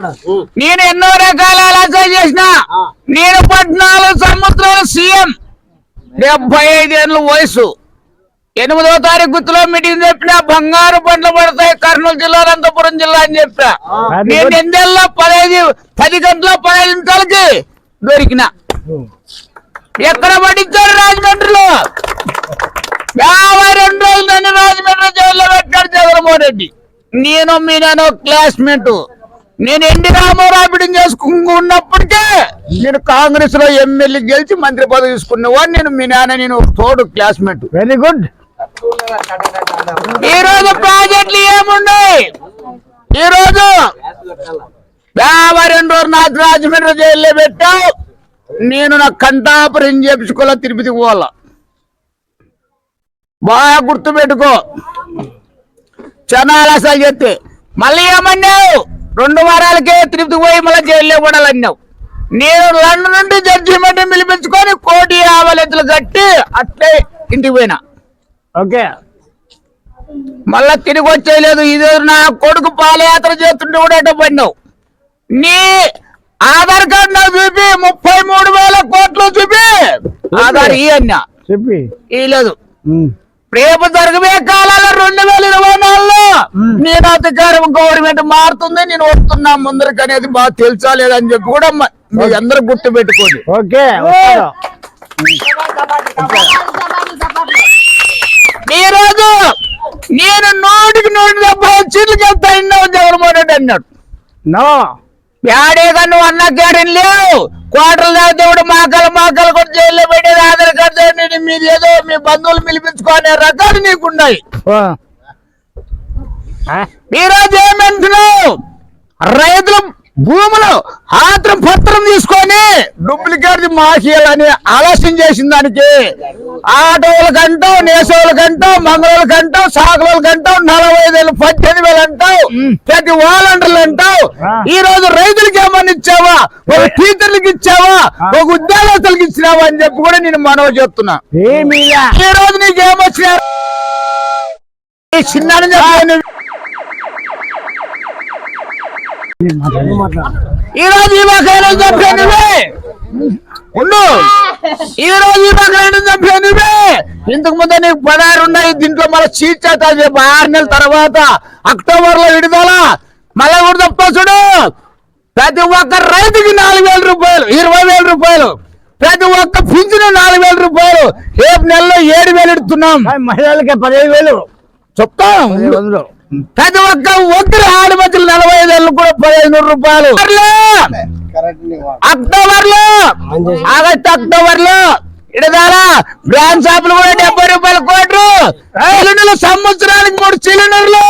నేను ఎన్నో రకాల ఆలోచన చేసిన నేను పద్నాలుగు సంవత్సరాల సీఎం. డెబ్బై ఐదేళ్ళ వయసు. ఎనిమిదో తారీఖు గుర్తులో మీటింగ్ చెప్పిన బంగారు పండ్లు పడతాయి కర్నూలు జిల్లా అనంతపురం జిల్లా అని చెప్పిన. నేను ఎనిమిదేళ్ళ పదహైదు పది గంటల పదహైదు నిమిషాలకి దొరికిన. ఎక్కడ పడించారు రాజమండ్రిలో? యాభై రెండు రోజులు రాజమండ్రి జైల్లో పెట్టాడు జగన్మోహన్ రెడ్డి. నేను మీ నాన్న క్లాస్మేట్ నేను ఎన్టీ రామారావు బిడ్డను చేసుకున్నప్పటికే నేను కాంగ్రెస్లో ఎమ్మెల్యే గెలిచి మంత్రి పదవి తీసుకున్నవాడు నేను మీ నాన్న నేను తోడు క్లాస్మేట్ వెరీ గుడ్ ఈ రోజు ప్రాజెక్టులు ఏమున్నాయి? ఈ రోజు యాభై రెండు రోజులు నాకు రాజమండ్రి జైల్లో పెట్టావు నేను నా కంఠాపరం చేపించుకోవాలా తిరుపతికి పోవాలా? బాగా గుర్తు పెట్టుకో చనాలు అసలు చెప్తే మళ్ళీ ఏమన్నావు? రెండు వారాలకే తిరుపతికి పోయి మళ్ళీ జైల్లో పడాలన్నావు. నేను లండన్ నుండి జడ్జిమెంట్ పిలిపించుకొని కోటి యాభై లక్షలు కట్టి అట్లే ఇంటికి పోయినా. ఓకే. మళ్ళా తిరిగి వచ్చేయలేదు. ఇది నా కొడుకు పాదయాత్ర చేస్తుంటే కూడా ఎట్ట పడినావు? నీ ఆధార్ కార్డు నాకు చూపి ముప్పై మూడు వేల కోట్లు చూపి. ఆధార్ ఈ అన్నా చెప్పి. లేదు ఉమ్. రేపు జరగబే కాలాల్లో రెండు వేల ఇరవై నాలుగులో. నేను అధికారం గవర్నమెంట్ మారుతుంది నేను వస్తున్నా ముందరికి అనేది బాగా తెలుసా లేదని చెప్పి కూడా మ- మీ అందరూ గుర్తు పెట్టుకోండి. ఓకే వస్తాను. ఈ రోజు నేను నూటికి నూట డెబ్బై సీట్లకి వెళ్తా ఇన్నావు జగన్మోహన్ రెడ్డి అన్నాడు. నో. ప్యాడేగా నువ్వు అన్న లేవు. క్వార్టర్లు తాగితే కూడా మాకలు మాకలు కూడా జైల్లో మీరు ఏదో మీ బంధువులు పిలిపించుకునే రకాలు నీకున్నాయి ఓ. ఆ? ఈ రోజు ఏమంటున్నావు రైతులు భూములు ఆత్రం పత్రం తీసుకొని డూప్లికేట్ మాఫియాలని ఆలస్యం చేసిన దానికి ఆటోలకంటావు నేసోళ్ళకంటావు మంగళోళ్ళకంటావు సాగులకంటావు నలభై ఐదు వేలు పద్దెనిమిది వేలు అంటావు ప్రతి వాలంటీర్లు అంటావు. ఈ రోజు రైతులకి ఏమని ఇచ్చావా? ఒక టీచర్లకి ఇచ్చావా? ఒక ఉద్యోగస్తులకి ఇచ్చినావా అని చెప్పి కూడా నేను మనవి చెప్తున్నా ఈ రోజు నీకేమొచ్చినా చెప్పాను ఈ రోజు ఈ బకాయిలు చంపే ఉండు. ఈ రోజు ఈ బకాయిలు చంపే ఇంతకు ముందు నీకు పదహారు ఉన్నాయి దీంట్లో మళ్ళీ చీట్ చేస్తా చెప్పు. ఆరు నెలల తర్వాత అక్టోబర్లో విడుదల. మళ్ళీ కూడా తప్ప చూడు. ప్రతి ఒక్క రైతుకి నాలుగు వేల రూపాయలు ఇరవై వేల రూపాయలు. ప్రతి ఒక్క పింఛను నాలుగు వేల రూపాయలు. రేపు నెలలో ఏడు వేలు ఇడుతున్నాం. మహిళలకే మహిళలకి పదిహేను వేలు. చెప్తాం పదిహేను వందలు. ప్రతి ఒక్క ఒక్కరి ఆడి మధ్యలో నలభై ఐదు కూడా పదిహేను రూపాయలు. అక్టోబర్లో ఆగస్టు అక్టోబర్లో ఇడదారా బ్రాండ్ షాపులు కూడా డెబ్బై రూపాయలు కోట్లు. సిలిండర్లు సంవత్సరానికి మూడు సిలిండర్లు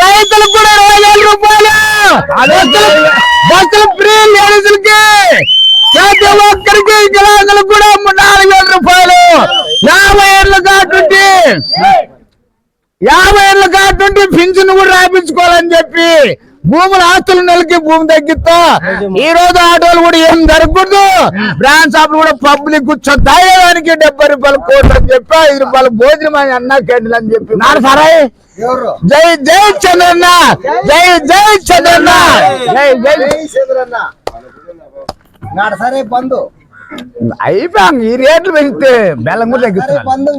రైతులకు కూడా ఇరవై వేల రూపాయలు. బస్సులు- ఫ్రీ లేడీసులకి. ప్రతి ఒక్కరికి వికలాంగులకు కూడా నాలుగు వేల రూపాయలు. యాభై ఏళ్ళు కాటుంటే యాభై ఏళ్ళ కాటుంటే పింఛన్ కూడా రాయించుకోవాలని చెప్పి భూముల ఆస్తులు నెలకి భూమి తగ్గిస్తా. ఈ రోజు ఆటోలు కూడా ఏం జరగకూడదు. బ్రాండ్ షాపులు కూడా పబ్లిక్ కూర్చొని డెబ్బై రూపాయలు కోట్లు అని చెప్పి ఐదు రూపాయలు భోజనం అని అన్నా కేంద్రం అని చెప్పి. నాడు సరే జై జై చంద్రన్న. జై జై చంద్రన్న. జై జై నాడు సరే బంధు అయిపోయాం ఈ రేట్లు పెంచితే బెల్లం కూడా బంధుగా